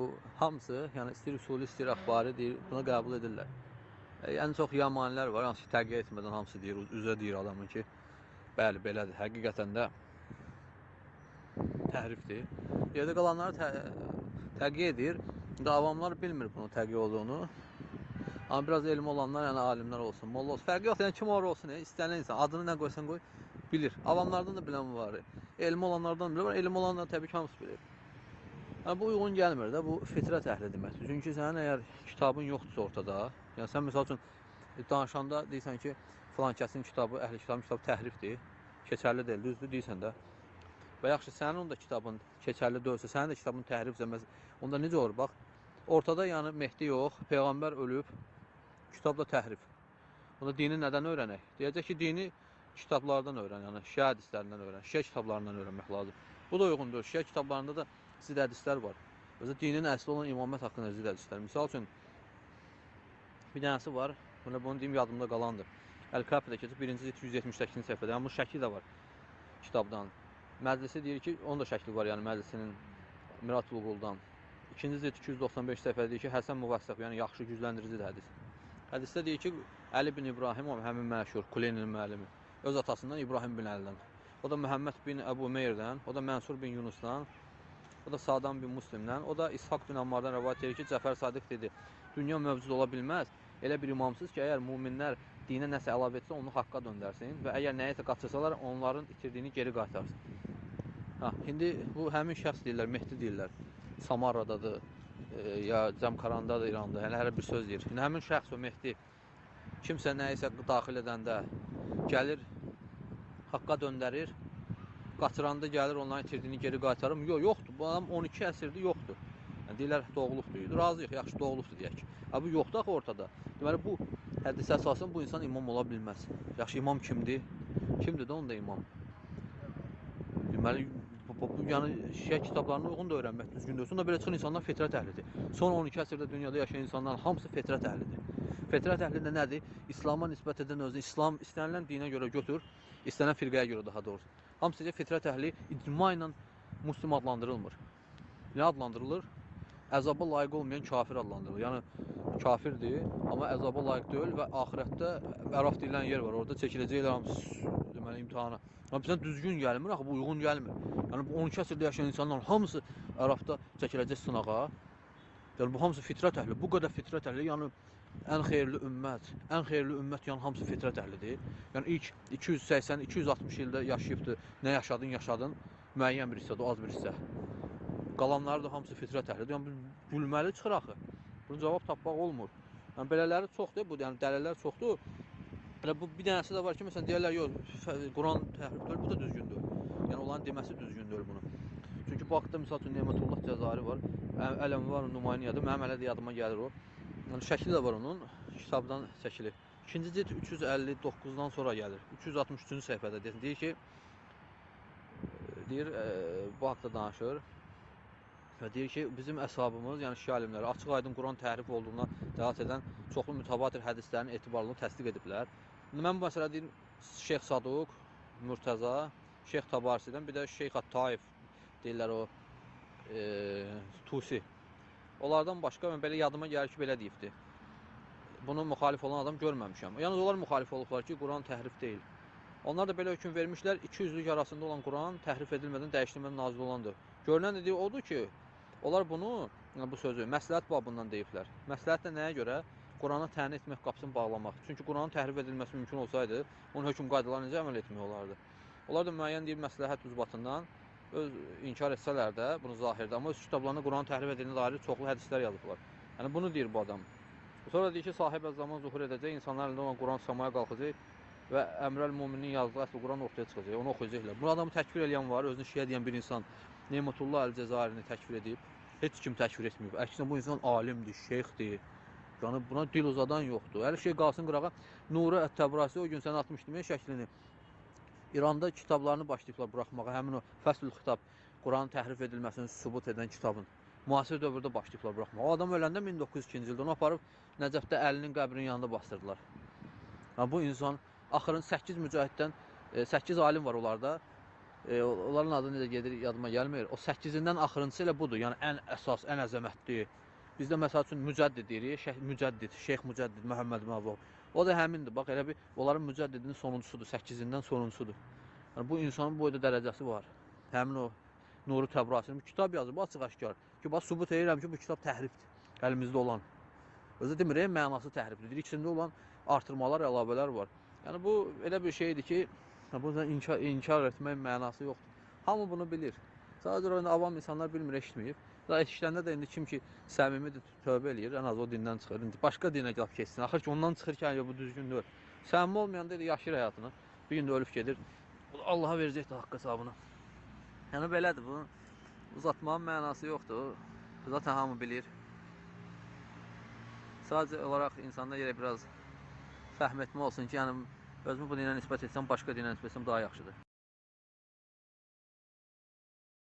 Bu hamısı, yəni istir usuli, istir əxbari deyir, buna qəbul edirlər. E, ən çox yamanilər var, hansı ki, təqqiyə etmədən hamısı deyir, üzə deyir adamın ki, bəli, belədir. Həqiqətən də təhrifdir. Yerdə qalanları tə təqqiyə edir. İndi avamlar bilmir bunun təqqiyə olduğunu. Amma biraz elmi olanlar, yəni alimlər olsun, molla olsun, fərqi yoxdur. Yəni kim olur olsun, yəni, istənilən insan adını nə qoysan qoy, bilir. Avamlardan da bilən var. Elmi olanlardan da bilir, elmi olanlar təbii ki, hamısı bilir. Yəni bu uyğun gəlmir də, bu fitrət əhli deməkdir. Çünki sənin əgər kitabın yoxdursa ortada, yəni sən məsəl üçün danışanda deyirsən ki, filan kəsin kitabı, əhli kitabın kitabı təhrifdir, keçərli deyil, düzdür deyirsən də. Və yaxşı sənin onda kitabın keçərli deyilsə, sənin də kitabın təhrifsə, onda necə olur? Bax, ortada yəni Mehdi yox, peyğəmbər ölüb, kitabda təhrif. Onda dini nədən öyrənək? Deyəcək ki, dini kitablardan öyrən, yəni şiə hədislərindən öyrən, şiə kitablarından öyrənmək lazım. Bu da uyğundur. Şiə kitablarında da zid hədislər var. Özü dinin əsli olan imamət haqqında zid hədislər. Misal üçün bir dənəsi var. Bunu bunu deyim yadımda qalandır. Əl-Kafidə keçib 1-ci 278-ci səhifədə. Yəni bu şəkli də var kitabdan. Məclisi deyir ki, onun da şəkli var, yəni məclisinin Mirat Luğuldan. İkinci cilt 295 səhifədə deyir ki, Həsən Müvəssəq, yəni yaxşı gücləndiricidir hədis. Hədisdə deyir ki, Əli bin İbrahim, o həmin məşhur Kuleynin müəllimi, öz atasından İbrahim bin Əlidən. O da Məhəmməd bin Əbu Meyrdən, o da Mənsur bin Yunusdan, o da Sadan bin Muslimdən, o da İshak bin Ammardan rəvayət edir ki, Cəfər Sadiq dedi, dünya mövcud ola bilməz. Elə bir imamsız ki, əgər müminlər dinə nəsə əlavə etsə, onu haqqa döndərsin və əgər nəyisə qaçırsalar, onların itirdiyini geri qaytarsın. Ha, indi bu həmin şəxs deyirlər, Mehdi deyirlər. Samarradadır, e, ya Cəmkarandadır İranda. Yəni hər bir söz deyir. İndi həmin şəxs o Mehdi kimsə nəyisə daxil edəndə gəlir haqqa döndərir. Qaçıranda gəlir onların itirdiyini geri qaytarır. Yox, yoxdur. Bu adam 12 əsrdir, yoxdur. Yəni deyirlər doğruluqdur. Razıyıq, yaxşı doğruluqdur deyək. Ha bu yoxdur axı ortada. Deməli bu hədisə əsasən bu insan imam ola bilməz. Yaxşı imam kimdir? Kimdir də onda imam? Deməli bu, bu, yəni şiə kitablarına uyğun da öyrənmək düzgündür. Sonra belə çıxan insanlar fitrət əhlidir. Son 12 əsrdə dünyada yaşayan insanların hamısı fitrət əhlidir. Fitrət əhli də nədir? İslam'a nisbət edən özü İslam istənilən dinə görə götür, istənilən firqəyə görə daha doğrusu. Hamısı isə fitrət əhli icma ilə muslim adlandırılmır. Nə adlandırılır? Əzaba layiq olmayan kafir adlandırılır. Yəni kafirdir, amma əzaba layiq deyil və axirətdə əraf deyilən yer var. Orada çəkiləcəklər hamısı deməli imtahana. Amma bizə düzgün gəlmir, axı bu uyğun gəlmir. Yəni bu 12 əsrdə yaşayan insanların hamısı ərafda çəkiləcək sınağa. Yəni bu hamısı fitrət əhli. Bu qədər fitrət əhli, yəni ən xeyirli ümmət, ən xeyirli ümmət yəni hamısı fitrət əhlidir. Yəni ilk 280, 260 ildə yaşayıbdı. Nə yaşadın, yaşadın. Müəyyən bir hissədə, az bir hissə. Qalanları da hamısı fitrət əhlidir. Yəni gülməli çıxır axı. Bunun cavab tapmaq olmur. Yəni belələri çoxdur, bu yəni dəlillər çoxdur. Elə bu bir dənəsi də var ki, məsələn deyirlər, yox, Quran təhrif deyil, bu da düzgündür. Yəni onların deməsi düzgündür bunu. Çünki bu haqda misal üçün Nemətullah Cəzari var. Ə- Ələmvar Numayniyadır. Mənim hələ də yadıma gəlir o. Yəni şəkli də var onun, kitabdan çəkilib. İkinci cilt 359-dan sonra gəlir. 363-cü səhifədə deyir, deyir ki, e, deyir, e, bu haqda danışır. Və deyir ki, bizim əshabımız, yəni şiə alimləri açıq-aydın Quran təhrif olduğuna dəlalət edən çoxlu mütəvatir hədislərin etibarlılığını təsdiq ediblər. Mən bu məsələdə deyim Şeyx Saduq, Murtəza, Şeyx Tabarsidən, bir də Şeyx At-Taif deyirlər o e, Tusi. Onlardan başqa mən belə yadıma gəlir ki, belə deyibdi. Bunu müxalif olan adam görməmişəm. Yalnız onlar müxalif olublar ki, Quran təhrif deyil. Onlar da belə hökm vermişlər, iki yüzlük arasında olan Quran təhrif edilmədən, dəyişdirilmədən nazil olandır. Görünən dediyi odur ki, onlar bunu, yəni bu sözü məsləhət babından deyiblər. Məsləhət də nəyə görə? Qurana təyin etmək qapısını bağlamaq. Çünki Quranın təhrif edilməsi mümkün olsaydı, onun hökm qaydalarına necə əməl etmək olardı? Onlar da müəyyən deyil məsləhət ucbatından öz inkar etsələr də bunu zahirdə, amma öz kitablarında Quranın təhrif edildiyi dair çoxlu hədislər yazıblar. Yəni bunu deyir bu adam. Sonra deyir ki, sahibə zaman zuhur edəcək, insanlar əlində olan Quran samaya qalxacaq və Əmrəl Müminin yazdığı əsl Quran ortaya çıxacaq, onu oxuyacaqlar. Bu adamı təkfir edən var, özünü şiə deyən bir insan Nemətullah Əl-Cəzairini təkfir edib. Heç kim təkfir etməyib. Əksinə bu insan alimdir, şeyxdir. Yəni buna dil uzadan yoxdur. Hər şey qalsın qırağa. Nuri Ət-Təbrasi o gün sənə atmışdım ya şəklini. İranda kitablarını başlayıblar buraxmağa. Həmin o Fəslül Xitab, Quranın təhrif edilməsini sübut edən kitabın. Müasir dövrdə başlayıblar buraxmağa. O adam öləndə 1902-ci ildə onu aparıb Nəcəfdə Əlinin qəbrinin yanında bastırdılar. Ha, bu insan axırın 8 mücahiddən 8 alim var onlarda. E, onların adı necə gedir yadıma gəlmir. O 8-dən axırıncısı elə budur. Yəni ən əsas, ən əzəmətli. Bizdə məsəl üçün mücəddid deyirik, Şeyx Mücəddid, Şeyx Mücəddid Məhəmməd Məhvub. O da həmindir. Bax elə bir onların mücəddidinin sonuncusudur, 8-dən sonuncusudur. Yəni bu insanın boyda dərəcəsi var. Həmin o Nuru Təbrasinin kitab yazıb açıq aşkar ki, bax sübut edirəm ki, bu kitab təhrifdir. Əlimizdə olan. Özü demirəm, mənası təhriflidir. İçində olan artırmalar, əlavələr var. Yəni bu elə bir şeydir ki, bunu inkar, inkar etmək mənası yoxdur. Hamı bunu bilir. Sadəcə oyunda avam insanlar bilmir, eşitməyib. Daha eşidəndə də indi kim ki səmimidir, tövbə eləyir, ən az o dindən çıxır. İndi başqa dinə gəlib keçsin. Axır ki ondan çıxır ki, "Ay, bu düzgün deyil. Səmimi olmayanda da yaşayır həyatını. Bir gün də ölüb gedir. Allaha verəcək də haqq hesabını. Yəni belədir bu. Uzatmanın mənası yoxdur. Zaten hamı bilir. Sadəcə olaraq insanda yerə biraz fəhm etmə olsun ki, yəni özümü bu dinə nisbət etsəm, başqa dinə nisbət etsəm daha yaxşıdır.